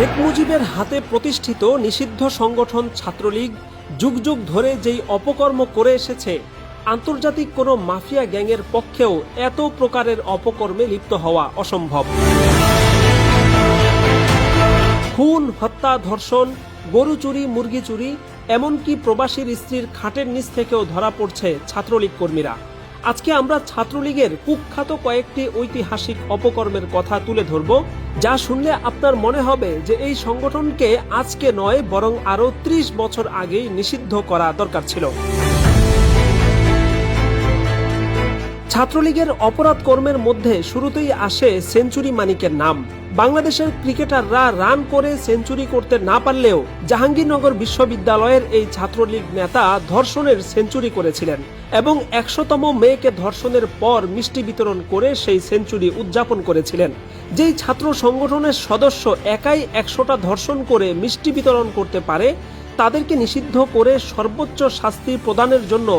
শেখ মুজিবের হাতে প্রতিষ্ঠিত নিষিদ্ধ সংগঠন ছাত্রলীগ যুগ যুগ ধরে যেই অপকর্ম করে এসেছে, আন্তর্জাতিক কোনো মাফিয়া গ্যাংয়ের পক্ষেও এত প্রকারের অপকর্মে লিপ্ত হওয়া অসম্ভব। খুন, হত্যা, ধর্ষণ, গরু চুরি, মুরগি চুরি, এমনকি প্রবাসীর স্ত্রীর খাটের নিচ থেকেও ধরা পড়ছে ছাত্রলীগ কর্মীরা। আজকে আমরা ছাত্রলীগের কুখ্যাত কয়েকটি ঐতিহাসিক অপকর্মের কথা তুলে ধরব, যা শুনলে আপনার মনে হবে যে এই সংগঠনকে আজকে নয়, বরং আরও ত্রিশ বছর আগেই নিষিদ্ধ করা দরকার ছিল। ছাত্রলীগের অপরাধ কর্মের মধ্যে শুরুতেই আসে সেঞ্চুরি মানিকের নাম। বাংলাদেশের ক্রিকেটাররা রান করে সেঞ্চুরি করতে না পারলেও জাহাঙ্গীরনগর বিশ্ববিদ্যালয়ের এই ছাত্রলীগ নেতা ধর্ষণের সেঞ্চুরি করেছিলেন এবং একশোতম মেয়েকে ধর্ষণের পর মিষ্টি বিতরণ করে সেই সেঞ্চুরি উদযাপন করেছিলেন। যেই ছাত্র সংগঠনের সদস্য একাই একশোটা ধর্ষণ করে মিষ্টি বিতরণ করতে পারে, তাদেরকে নিষিদ্ধ করে সর্বোচ্চ শাস্তি প্রদানের জন্য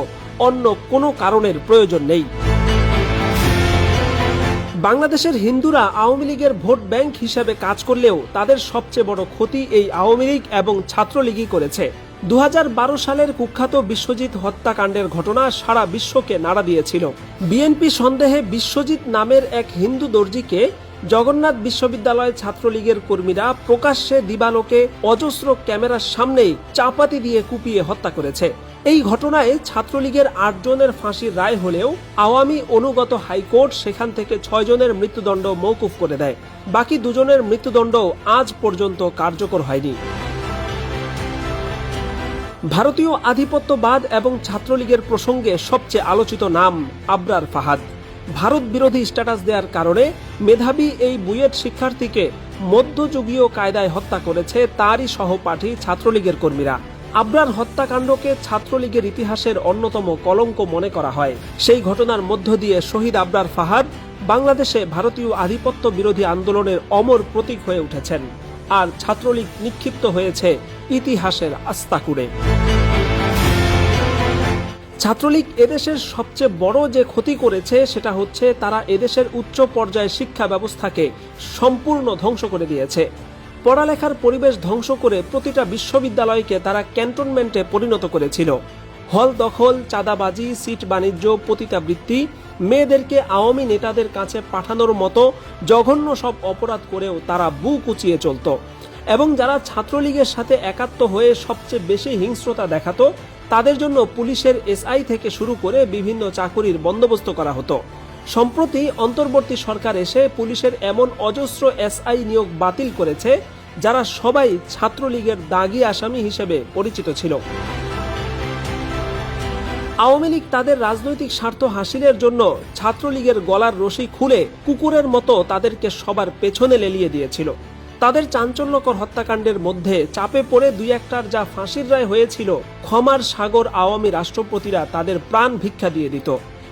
অন্য কোনো কারণের প্রয়োজন নেই। বাংলাদেশের হিন্দুরা আওয়ামী লীগের ভোট ব্যাংক হিসেবে কাজ করলেও তাদের সবচেয়ে বড় ক্ষতি এই আওয়ামী লীগ এবং ছাত্রলীগই করেছে। দু হাজার বারো সালের কুখ্যাত বিশ্বজিৎ হত্যাকাণ্ডের ঘটনা সারা বিশ্বকে নাড়া দিয়েছিল। বিএনপি সন্দেহে বিশ্বজিৎ নামের এক হিন্দু দর্জিকে জগন্নাথ বিশ্ববিদ্যালয় ছাত্রলীগের কর্মীরা প্রকাশ্যে দিবালোকে অজস্র ক্যামেরার সামনেই চাপাতি দিয়ে কুপিয়ে হত্যা করেছে। এই ঘটনায় ছাত্রলীগের আটজনের ফাঁসির রায় হলেও আওয়ামী অনুগত হাইকোর্ট সেখান থেকে ছয়জনের মৃত্যুদণ্ড মৌকুফ করে দেয়। বাকি দুজনের মৃত্যুদণ্ড আজ পর্যন্ত কার্যকর হয়নি। ভারতীয় আধিপত্যবাদ এবং ছাত্রলীগের প্রসঙ্গে সবচেয়ে আলোচিত নাম আবরার ফাহাদ। ভারত বিরোধী স্ট্যাটাস দেওয়ার কারণে মেধাবী এই বুয়েট শিক্ষার্থীকে মধ্যযুগীয় কায়দায় হত্যা করেছে তারই সহপাঠী ছাত্রলীগের কর্মীরা। আবরার হত্যাকাণ্ডকে ছাত্রলীগের ইতিহাসের অন্যতম কলঙ্ক মনে করা হয়। সেই ঘটনার মধ্য দিয়ে শহীদ আবরার ফাহাদ বাংলাদেশে ভারতীয় আধিপত্য বিরোধী আন্দোলনের অমর প্রতীক হয়ে উঠেছেন আর ছাত্রলীগ নিক্ষিপ্ত হয়েছে ইতিহাসের আস্তাকুড়ে। ছাত্রলীগ এদেশের সবচেয়ে বড় যে ক্ষতি করেছে সেটা হচ্ছে তারা এদেশের উচ্চ পর্যায়ে শিক্ষা ব্যবস্থাকে সম্পূর্ণ ধ্বংস করে দিয়েছে। পড়ালেখার পরিবেশ ধ্বংস করে প্রতিটা বিশ্ববিদ্যালয়কে তারা ক্যান্টনমেন্টে পরিণত করেছিল। হল দখল, চাঁদাবাজি, সিট বাণিজ্য পতিতাবৃত্তি মেয়েদেরকে আওয়ামী নেতাদের কাছে পাঠানোর মতো জঘন্য সব অপরাধ করেও তারা বুক উঁচিয়ে চলত। এবং যারা ছাত্রলীগের সাথে একাত্ম হয়ে সবচেয়ে বেশি হিংস্রতা দেখাতো, তাদের জন্য পুলিশের এসআই থেকে শুরু করে বিভিন্ন চাকুরির বন্দোবস্ত করা হতো। সম্প্রতি অন্তর্বর্তী সরকার এসে পুলিশের এমন অজস্র এসআই নিয়োগ বাতিল করেছে, যারা সবাই ছাত্রলীগের দাগি আসামি হিসেবে পরিচিত ছিল। আওয়ামী লীগ তাদের রাজনৈতিক স্বার্থ হাসিলের জন্য ছাত্রলীগের গলার রশি খুলে কুকুরের মতো তাদেরকে সবার পেছনে লেলিয়ে দিয়েছিল। তাদের চাঞ্চল্যকর হত্যাকাণ্ডের মধ্যে চাপে পড়ে দুই একটার যা ফাঁসির রায় হয়েছিল, ক্ষমার সাগর আওয়ামী রাষ্ট্রপতিরা তাদের প্রাণ ভিক্ষা দিয়ে দিত।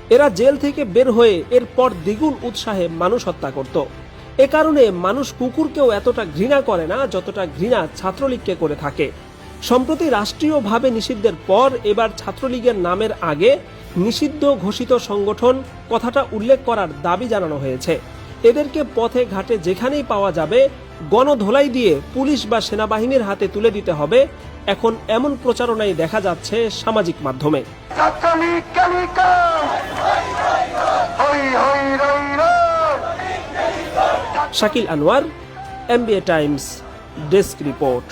এরা জেল থেকে বের হয়ে এরপর দ্বিগুণ উৎসাহে মানুষ হত্যা করত। এ কারণে মানুষ কুকুরকেও এতটা ঘৃণা করে না যতটা ঘৃণা ছাত্রলীগকে করে থাকে। সম্প্রতি রাষ্ট্রীয়ভাবে নিষিদ্ধের পর এবার ছাত্রলীগের নামের আগে নিষিদ্ধ ঘোষিত সংগঠন কথাটা উল্লেখ করার দাবি জানানো হয়েছে। এদেরকে পথে ঘাটে যেখানেই পাওয়া যাবে গণধোলাই দিয়ে পুলিশ বা সেনাবাহিনীর হাতে তুলে দিতে হবে। এখন এমন প্রচারণাই দেখা যাচ্ছে সামাজিক মাধ্যমে। Shakil Anwar MBA times desk report.